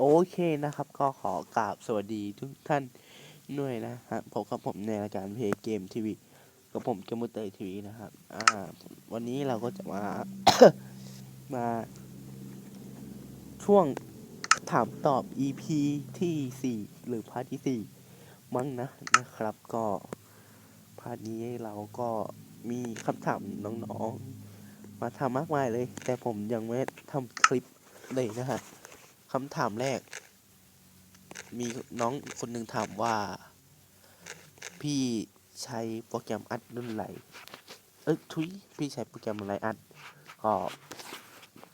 โอเคนะครับ ก็ขอกราบสวัสดีทุกท่านด้วยนะฮะพบกับผมในรายการเพย์เกมทีวีกับผมเกมเตอร์ทีวีนะครับ อ่า วันนี้เราก็จะมา มา ช่วงถามตอบ EP ที่ 4 หรือพาร์ทที่ 4 มั้งนะนะครับ ก็พาร์ทนี้เราก็มีคำถามน้องๆ มาทำมากมายเลย แต่ผมยังไม่ทำคลิปเลยนะฮะ คำถามแรก มีน้องคนหนึ่งถามว่า พี่ใช้โปรแกรมอัดรุ่นไหนเอ้ยทุยพี่ใช้โปรแกรมอะไรอัด ก็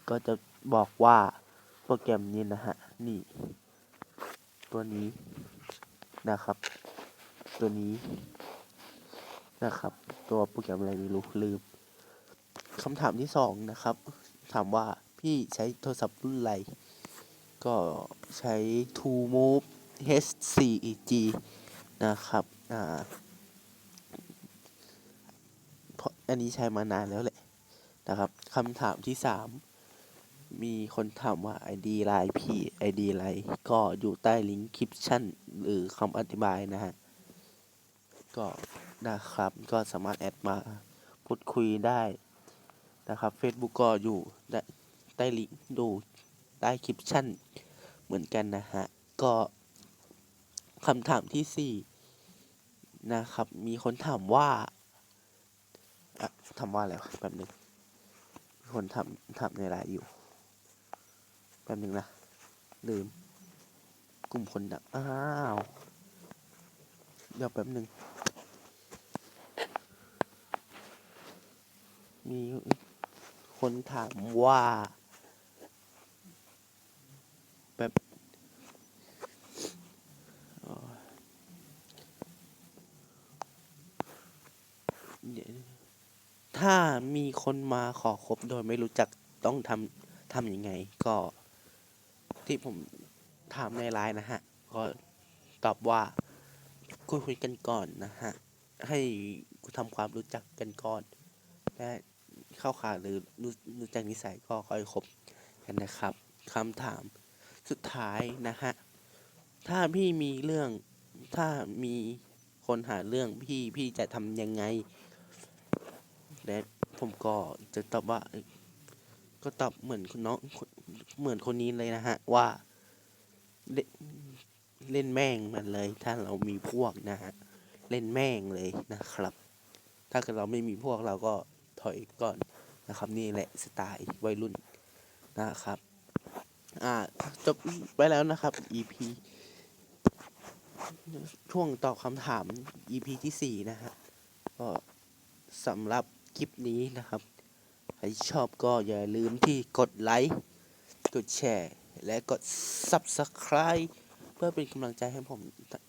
ก็จะบอกว่าโปรแกรมนี้นะฮะ นี่ ตัวนี้นะครับ ตัวนี้นะครับ ตัวโปรแกรมอะไรไม่รู้ลืมคำถามที่สองนะครับ ถามว่าพี่ใช้โทรศัพท์รุ่นอะไร ก็ใช้ True Move H4G นะครับ อ่าเพราะอันนี้ใช้มานานแล้วแหละนะครับคำถามที่สามมีคนถามว่า ID ไลน์พี่ ID ไลน์ก็อยู่ใต้ลิงก์คลิปชั่นหรือคำอธิบายนะฮะ ก็นะครับ ก็สามารถแอดมาพูดคุยได้นะครับ Facebook ก็อยู่ใต้ใต้ลิงก์ดู ใต้คลิปชั่นเหมือนกันนะฮะ ก็คำถามที่สี่นะครับ มีคนถามว่าอะถามว่าอะไรแป๊บนึงมีคนถามถามในไลน์อยู่แป๊บนึงนะลืม กลุ่มคนดังอ้าวเดี๋ยวแป๊บนึงมีคนถามว่า แบบเอ่อเดี๋ยว ถ้ามีคนมาขอคบโดยไม่รู้จักต้องทำทำยังไง ก็ ที่ผมถามในไลน์นะฮะ ก็ตอบว่าคุยคุยกันก่อนนะฮะ ให้ทำความรู้จักกันก่อนและเข้าขาหรือรู้รู้จักนิสัยก็ค่อยคบกันนะครับคำถามสุดท้ายนะฮะ ถ้าพี่มีเรื่องถ้ามีคนหาเรื่องพี่พี่จะทำยังไง และผมก็จะตอบว่า ก็ตอบเหมือนคุณน้องเหมือนคนนี้เลยนะฮะ ว่า เล่นเล่นแม่งมันเลย ถ้าเรามีพวกนะฮะ เล่นแม่งเลยนะครับ ถ้าเกิดเราไม่มีพวกเราก็ถอยก่อนนะครับ นี่แหละสไตล์วัยรุ่นนะครับ อ่าจบไปแล้วนะครับ EP ช่วงตอบคำถาม EP ที่สี่นะฮะก็สำหรับ คลิปนี้นะครับ ใครชอบก็อย่าลืมที่กดไลค์ กดแชร์ และกด Subscribe เพื่อเป็นกำลังใจให้ผม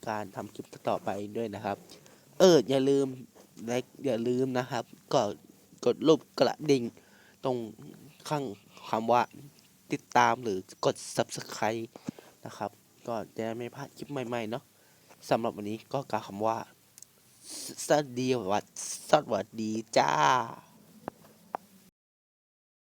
การทำคลิปต่อไปด้วยนะครับ เอออย่าลืมและอย่าลืมนะครับก็กดรูปกระดิ่ง ตรงข้างคำว่าติดตามหรือกด Subscribe นะครับ ก็จะได้ไม่พลาดคลิปใหม่ๆเนาะสำหรับวันนี้ก็กล่าวคำว่า สวัสดีวันสวัสดีจ้า